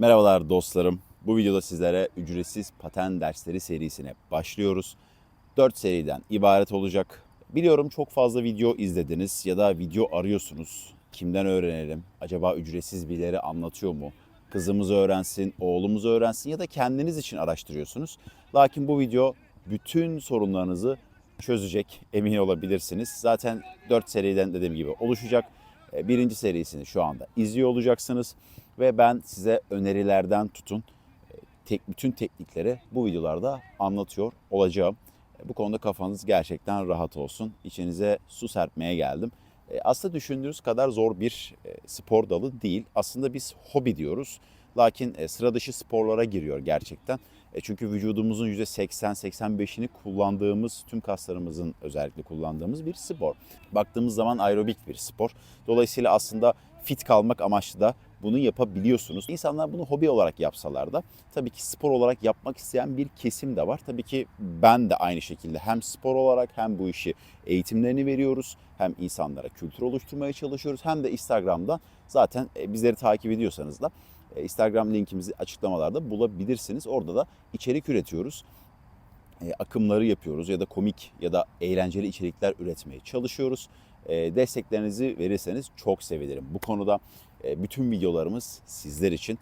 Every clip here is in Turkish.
Merhabalar dostlarım. Bu videoda sizlere ücretsiz paten dersleri serisine başlıyoruz. 4 seriden ibaret olacak. Biliyorum çok fazla video izlediniz ya da video arıyorsunuz. Kimden öğrenelim? Acaba ücretsiz birileri anlatıyor mu? Kızımız öğrensin, oğlumuz öğrensin ya da kendiniz için araştırıyorsunuz. Lakin bu video bütün sorunlarınızı çözecek emin olabilirsiniz. Zaten 4 seriden dediğim gibi oluşacak. E, Birinci serisini şu anda izliyor olacaksınız ve ben size önerilerden tutun e, tek, bütün teknikleri bu videolarda anlatıyor olacağım. E, Bu konuda kafanız gerçekten rahat olsun. İçinize su serpmeye geldim. Aslında düşündüğünüz kadar zor bir spor dalı değil. Aslında biz hobi diyoruz. Lakin sıra dışı sporlara giriyor gerçekten. E, Çünkü vücudumuzun %80-85'ini kullandığımız, tüm kaslarımızın özellikle kullandığımız bir spor. Baktığımız zaman aerobik bir spor. Dolayısıyla aslında fit kalmak amaçlı da bunu yapabiliyorsunuz. İnsanlar bunu hobi olarak yapsalar da tabii ki spor olarak yapmak isteyen bir kesim de var. Tabii ki ben de aynı şekilde hem spor olarak hem bu işi eğitimlerini veriyoruz. Hem insanlara kültür oluşturmaya çalışıyoruz hem de Instagram'da zaten e, bizleri takip ediyorsanız da Instagram linkimizi açıklamalarda bulabilirsiniz. Orada da içerik üretiyoruz. E, akımları yapıyoruz ya da komik ya da eğlenceli içerikler üretmeye çalışıyoruz. E, desteklerinizi verirseniz çok sevinirim. Bu konuda e, bütün videolarımız sizler için.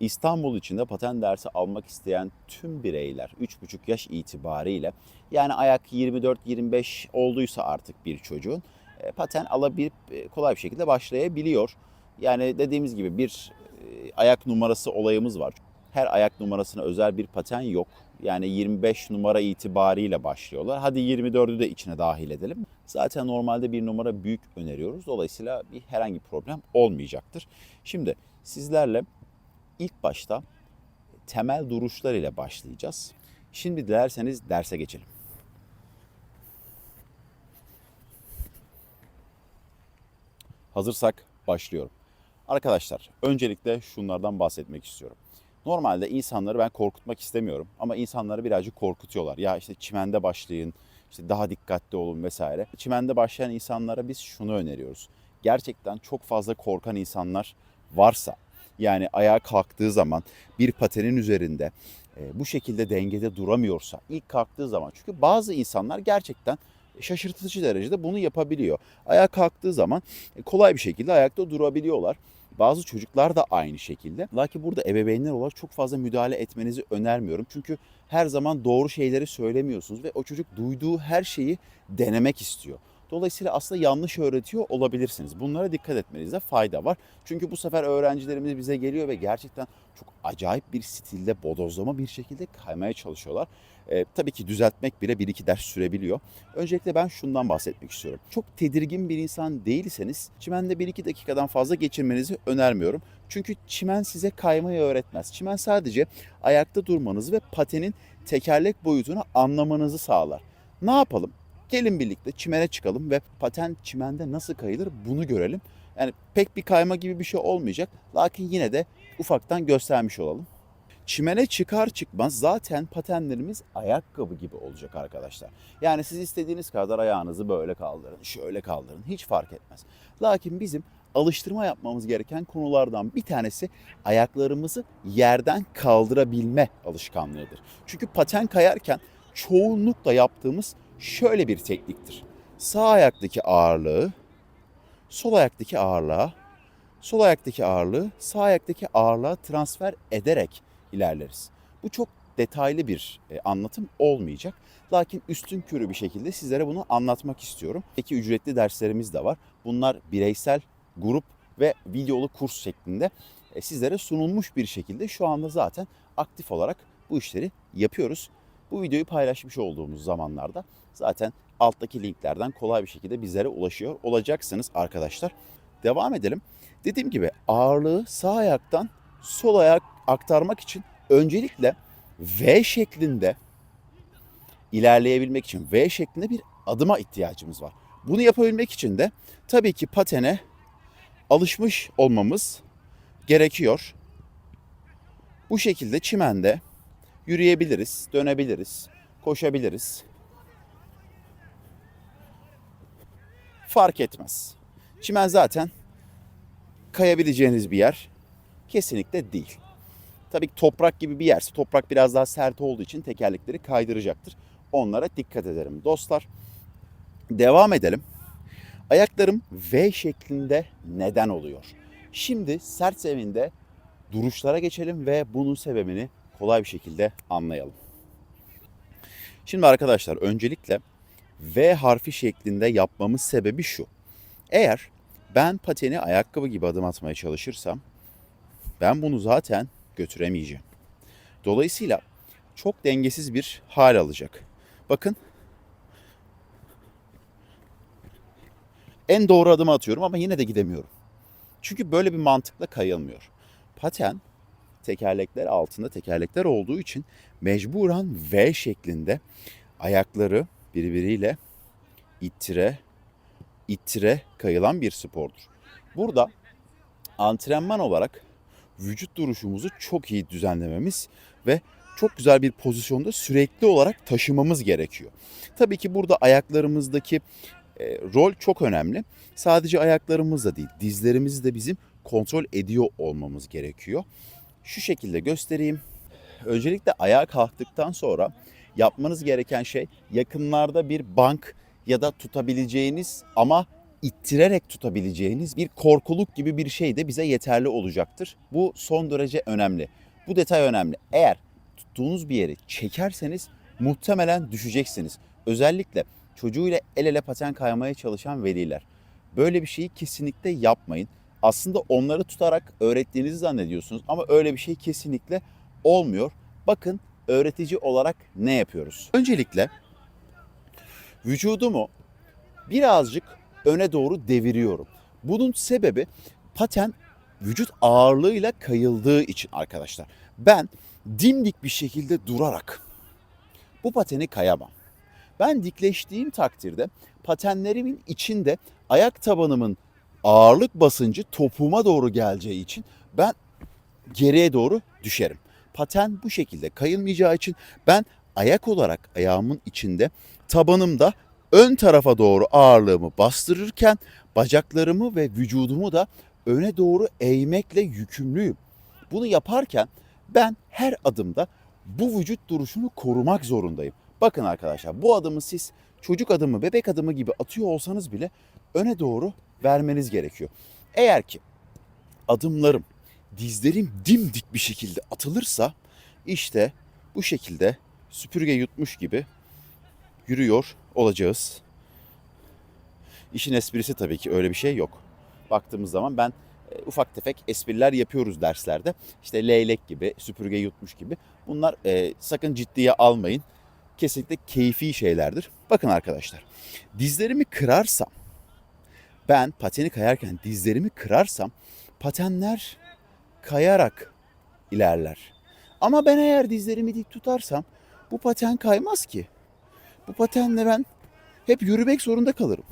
İstanbul içinde paten dersi almak isteyen tüm bireyler 3,5 yaş itibariyle yani ayak 24-25 olduysa artık bir çocuğun e, paten alabilip e, kolay bir şekilde başlayabiliyor. Yani dediğimiz gibi bir e, ayak numarası olayımız var. Her ayak numarasına özel bir paten yok. Yani 25 numara itibariyle başlıyorlar. Hadi 24'ü de içine dahil edelim. Zaten normalde bir numara büyük öneriyoruz. Dolayısıyla bir herhangi problem olmayacaktır. Şimdi sizlerle ilk başta temel duruşlar ile başlayacağız. Şimdi dilerseniz derse geçelim. Hazırsak başlıyorum. Arkadaşlar öncelikle şunlardan bahsetmek istiyorum. Normalde insanları ben korkutmak istemiyorum ama insanları birazcık korkutuyorlar. Ya işte çimende başlayın, işte daha dikkatli olun vesaire. Çimende başlayan insanlara biz şunu öneriyoruz. Gerçekten çok fazla korkan insanlar varsa yani ayağa kalktığı zaman bir patenin üzerinde e, bu şekilde dengede duramıyorsa ilk kalktığı zaman çünkü bazı insanlar gerçekten şaşırtıcı derecede bunu yapabiliyor. Ayağa kalktığı zaman e, kolay bir şekilde ayakta durabiliyorlar. Bazı çocuklar da aynı şekilde. Lakin burada ebeveynler olarak çok fazla müdahale etmenizi önermiyorum. Çünkü her zaman doğru şeyleri söylemiyorsunuz ve o çocuk duyduğu her şeyi denemek istiyor. Dolayısıyla aslında yanlış öğretiyor olabilirsiniz. Bunlara dikkat etmenizde fayda var. Çünkü bu sefer öğrencilerimiz bize geliyor ve gerçekten çok acayip bir stilde bodozlama bir şekilde kaymaya çalışıyorlar. Ee, tabii ki düzeltmek bile bir iki ders sürebiliyor. Öncelikle ben şundan bahsetmek istiyorum. Çok tedirgin bir insan değilseniz çimende 1-2 dakikadan fazla geçirmenizi önermiyorum. Çünkü çimen size kaymayı öğretmez. Çimen sadece ayakta durmanızı ve patenin tekerlek boyutunu anlamanızı sağlar. Ne yapalım? Gelin birlikte çimene çıkalım ve paten çimende nasıl kayılır bunu görelim. Yani pek bir kayma gibi bir şey olmayacak. Lakin yine de ufaktan göstermiş olalım. Çimene çıkar çıkmaz zaten patenlerimiz ayakkabı gibi olacak arkadaşlar. Yani siz istediğiniz kadar ayağınızı böyle kaldırın, şöyle kaldırın hiç fark etmez. Lakin bizim alıştırma yapmamız gereken konulardan bir tanesi ayaklarımızı yerden kaldırabilme alışkanlığıdır. Çünkü paten kayarken çoğunlukla yaptığımız şöyle bir tekniktir. Sağ ayaktaki ağırlığı sol ayaktaki ağırlığa, sol ayaktaki ağırlığı sağ ayaktaki ağırlığa transfer ederek ilerleriz. Bu çok detaylı bir e, anlatım olmayacak. Lakin üstün körü bir şekilde sizlere bunu anlatmak istiyorum. Peki ücretli derslerimiz de var. Bunlar bireysel, grup ve videolu kurs şeklinde e, sizlere sunulmuş bir şekilde şu anda zaten aktif olarak bu işleri yapıyoruz. Bu videoyu paylaşmış olduğumuz zamanlarda zaten alttaki linklerden kolay bir şekilde bizlere ulaşıyor olacaksınız arkadaşlar. Devam edelim. Dediğim gibi ağırlığı sağ ayaktan sol ayak aktarmak için öncelikle V şeklinde ilerleyebilmek için V şeklinde bir adıma ihtiyacımız var. Bunu yapabilmek için de tabii ki patene alışmış olmamız gerekiyor. Bu şekilde çimende yürüyebiliriz, dönebiliriz, koşabiliriz. Fark etmez. Çimen zaten kayabileceğiniz bir yer kesinlikle değil. Tabii ki toprak gibi bir yerse toprak biraz daha sert olduğu için tekerlekleri kaydıracaktır. Onlara dikkat ederim dostlar. Devam edelim. Ayaklarım V şeklinde neden oluyor? Şimdi sert zeminde duruşlara geçelim ve bunun sebebini kolay bir şekilde anlayalım. Şimdi arkadaşlar öncelikle V harfi şeklinde yapmamız sebebi şu. Eğer ben pateni ayakkabı gibi adım atmaya çalışırsam ben bunu zaten götüremeyeceğim. Dolayısıyla çok dengesiz bir hal alacak. Bakın en doğru adımı atıyorum ama yine de gidemiyorum. Çünkü böyle bir mantıkla kayılmıyor. Paten tekerlekler altında tekerlekler olduğu için mecburen V şeklinde ayakları birbiriyle ittire ittire kayılan bir spordur. Burada antrenman olarak vücut duruşumuzu çok iyi düzenlememiz ve çok güzel bir pozisyonda sürekli olarak taşımamız gerekiyor. Tabii ki burada ayaklarımızdaki e, rol çok önemli. Sadece ayaklarımızla değil, dizlerimizi de bizim kontrol ediyor olmamız gerekiyor. Şu şekilde göstereyim. Öncelikle ayağa kalktıktan sonra yapmanız gereken şey yakınlarda bir bank ya da tutabileceğiniz ama ittirerek tutabileceğiniz bir korkuluk gibi bir şey de bize yeterli olacaktır. Bu son derece önemli. Bu detay önemli. Eğer tuttuğunuz bir yeri çekerseniz muhtemelen düşeceksiniz. Özellikle çocuğuyla el ele paten kaymaya çalışan veliler. Böyle bir şeyi kesinlikle yapmayın. Aslında onları tutarak öğrettiğinizi zannediyorsunuz ama öyle bir şey kesinlikle olmuyor. Bakın öğretici olarak ne yapıyoruz? Öncelikle vücudumu birazcık öne doğru deviriyorum. Bunun sebebi paten vücut ağırlığıyla kayıldığı için arkadaşlar. Ben dimdik bir şekilde durarak bu pateni kayamam. Ben dikleştiğim takdirde patenlerimin içinde ayak tabanımın ağırlık basıncı topuğuma doğru geleceği için ben geriye doğru düşerim. Paten bu şekilde kayılmayacağı için ben ayak olarak ayağımın içinde tabanımda ön tarafa doğru ağırlığımı bastırırken bacaklarımı ve vücudumu da öne doğru eğmekle yükümlüyüm. Bunu yaparken ben her adımda bu vücut duruşunu korumak zorundayım. Bakın arkadaşlar bu adımı siz çocuk adımı, bebek adımı gibi atıyor olsanız bile öne doğru vermeniz gerekiyor. Eğer ki adımlarım, dizlerim dimdik bir şekilde atılırsa işte bu şekilde süpürge yutmuş gibi yürüyor olacağız. İşin esprisi tabii ki öyle bir şey yok. Baktığımız zaman ben e, ufak tefek espriler yapıyoruz derslerde. İşte leylek gibi, süpürge yutmuş gibi. Bunlar e, sakın ciddiye almayın. Kesinlikle keyfi şeylerdir. Bakın arkadaşlar, dizlerimi kırarsam, ben pateni kayarken dizlerimi kırarsam patenler kayarak ilerler. Ama ben eğer dizlerimi dik tutarsam bu paten kaymaz ki. Bu patenle ben hep yürümek zorunda kalırım.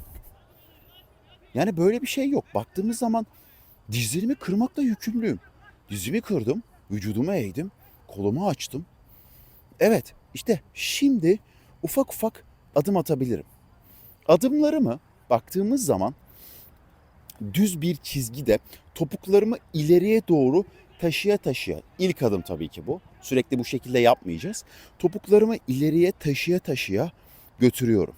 Yani böyle bir şey yok. Baktığımız zaman dizlerimi kırmakla yükümlüyüm. Dizimi kırdım, vücudumu eğdim, kolumu açtım. Evet, işte şimdi ufak ufak adım atabilirim. Adımlarımı baktığımız zaman düz bir çizgide topuklarımı ileriye doğru taşıya taşıya. İlk adım tabii ki bu. Sürekli bu şekilde yapmayacağız. Topuklarımı ileriye taşıya taşıya götürüyorum.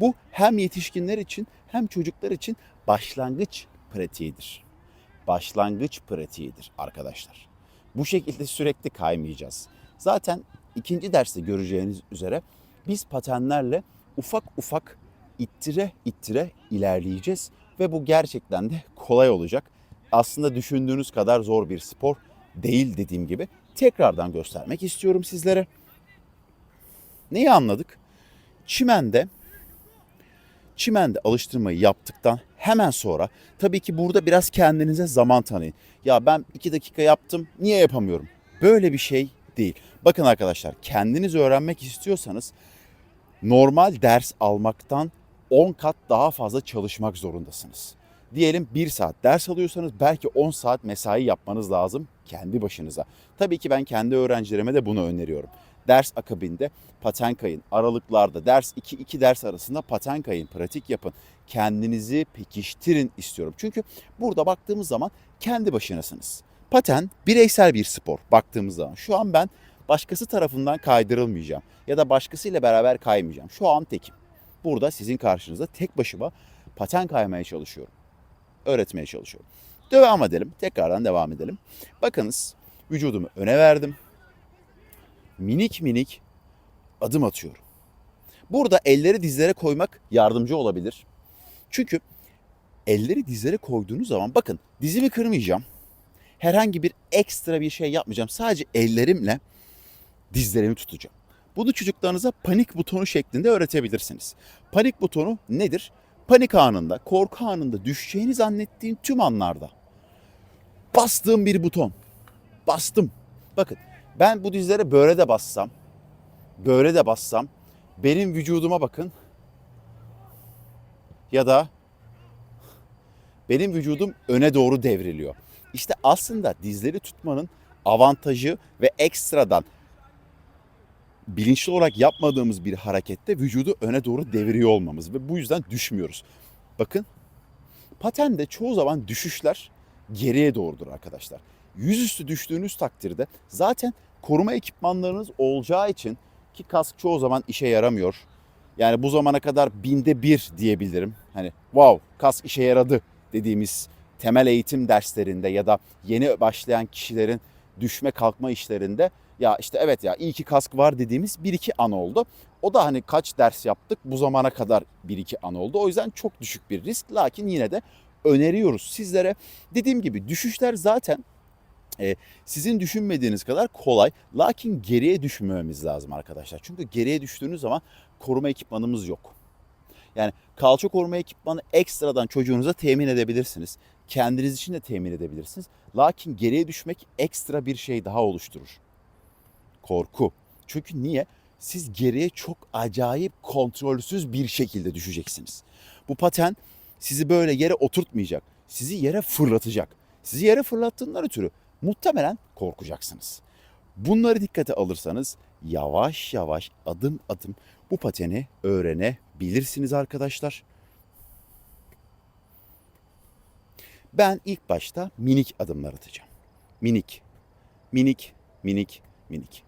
Bu hem yetişkinler için hem çocuklar için başlangıç pratiğidir. Başlangıç pratiğidir arkadaşlar. Bu şekilde sürekli kaymayacağız. Zaten ikinci derste göreceğiniz üzere biz patenlerle ufak ufak ittire ittire ilerleyeceğiz ve bu gerçekten de kolay olacak. Aslında düşündüğünüz kadar zor bir spor değil dediğim gibi. Tekrardan göstermek istiyorum sizlere. Neyi anladık? Çimende çimende alıştırmayı yaptıktan hemen sonra tabii ki burada biraz kendinize zaman tanıyın. Ya ben iki dakika yaptım niye yapamıyorum? Böyle bir şey değil. Bakın arkadaşlar kendiniz öğrenmek istiyorsanız normal ders almaktan 10 kat daha fazla çalışmak zorundasınız. Diyelim 1 saat ders alıyorsanız belki 10 saat mesai yapmanız lazım kendi başınıza. Tabii ki ben kendi öğrencilerime de bunu öneriyorum. Ders akabinde paten kayın. Aralıklarda ders 2 2 ders arasında paten kayın, pratik yapın. Kendinizi pekiştirin istiyorum. Çünkü burada baktığımız zaman kendi başınasınız. Paten bireysel bir spor baktığımız zaman. Şu an ben başkası tarafından kaydırılmayacağım ya da başkasıyla beraber kaymayacağım. Şu an tekim. Burada sizin karşınızda tek başıma paten kaymaya çalışıyorum. Öğretmeye çalışıyorum. Devam edelim. Tekrardan devam edelim. Bakınız vücudumu öne verdim. Minik minik adım atıyorum. Burada elleri dizlere koymak yardımcı olabilir. Çünkü elleri dizlere koyduğunuz zaman bakın dizimi kırmayacağım. Herhangi bir ekstra bir şey yapmayacağım. Sadece ellerimle dizlerimi tutacağım. Bunu çocuklarınıza panik butonu şeklinde öğretebilirsiniz. Panik butonu nedir? Panik anında, korku anında düşeceğini zannettiğin tüm anlarda bastığım bir buton. Bastım. Bakın ben bu dizlere böyle de bassam, böyle de bassam benim vücuduma bakın. Ya da benim vücudum öne doğru devriliyor. İşte aslında dizleri tutmanın avantajı ve ekstradan bilinçli olarak yapmadığımız bir harekette vücudu öne doğru deviriyor olmamız ve bu yüzden düşmüyoruz. Bakın patende çoğu zaman düşüşler geriye doğrudur arkadaşlar. Yüzüstü düştüğünüz takdirde zaten koruma ekipmanlarınız olacağı için ki kask çoğu zaman işe yaramıyor. Yani bu zamana kadar binde bir diyebilirim. Hani wow kask işe yaradı dediğimiz temel eğitim derslerinde ya da yeni başlayan kişilerin düşme kalkma işlerinde ya işte evet ya iyi ki kask var dediğimiz bir iki an oldu. O da hani kaç ders yaptık bu zamana kadar bir iki an oldu. O yüzden çok düşük bir risk lakin yine de öneriyoruz sizlere. Dediğim gibi düşüşler zaten e, sizin düşünmediğiniz kadar kolay. Lakin geriye düşmememiz lazım arkadaşlar. Çünkü geriye düştüğünüz zaman koruma ekipmanımız yok. Yani kalça koruma ekipmanı ekstradan çocuğunuza temin edebilirsiniz. Kendiniz için de temin edebilirsiniz. Lakin geriye düşmek ekstra bir şey daha oluşturur. Korku. Çünkü niye? Siz geriye çok acayip kontrolsüz bir şekilde düşeceksiniz. Bu paten sizi böyle yere oturtmayacak. Sizi yere fırlatacak. Sizi yere fırlattığından ötürü muhtemelen korkacaksınız. Bunları dikkate alırsanız yavaş yavaş adım adım bu pateni öğrenebilirsiniz arkadaşlar. Ben ilk başta minik adımlar atacağım. Minik, minik, minik, minik.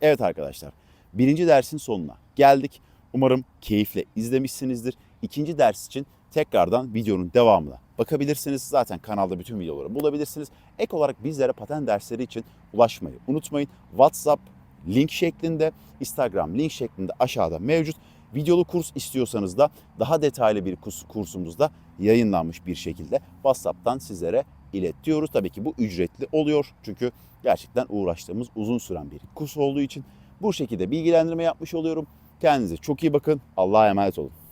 Evet arkadaşlar, birinci dersin sonuna geldik. Umarım keyifle izlemişsinizdir. İkinci ders için tekrardan videonun devamına bakabilirsiniz. Zaten kanalda bütün videoları bulabilirsiniz. Ek olarak bizlere paten dersleri için ulaşmayı unutmayın. WhatsApp link şeklinde, Instagram link şeklinde aşağıda mevcut. Videolu kurs istiyorsanız da daha detaylı bir kurs, kursumuzda yayınlanmış bir şekilde WhatsApp'tan sizlere iletiyoruz. Tabii ki bu ücretli oluyor. Çünkü gerçekten uğraştığımız uzun süren bir kurs olduğu için bu şekilde bilgilendirme yapmış oluyorum. Kendinize çok iyi bakın. Allah'a emanet olun.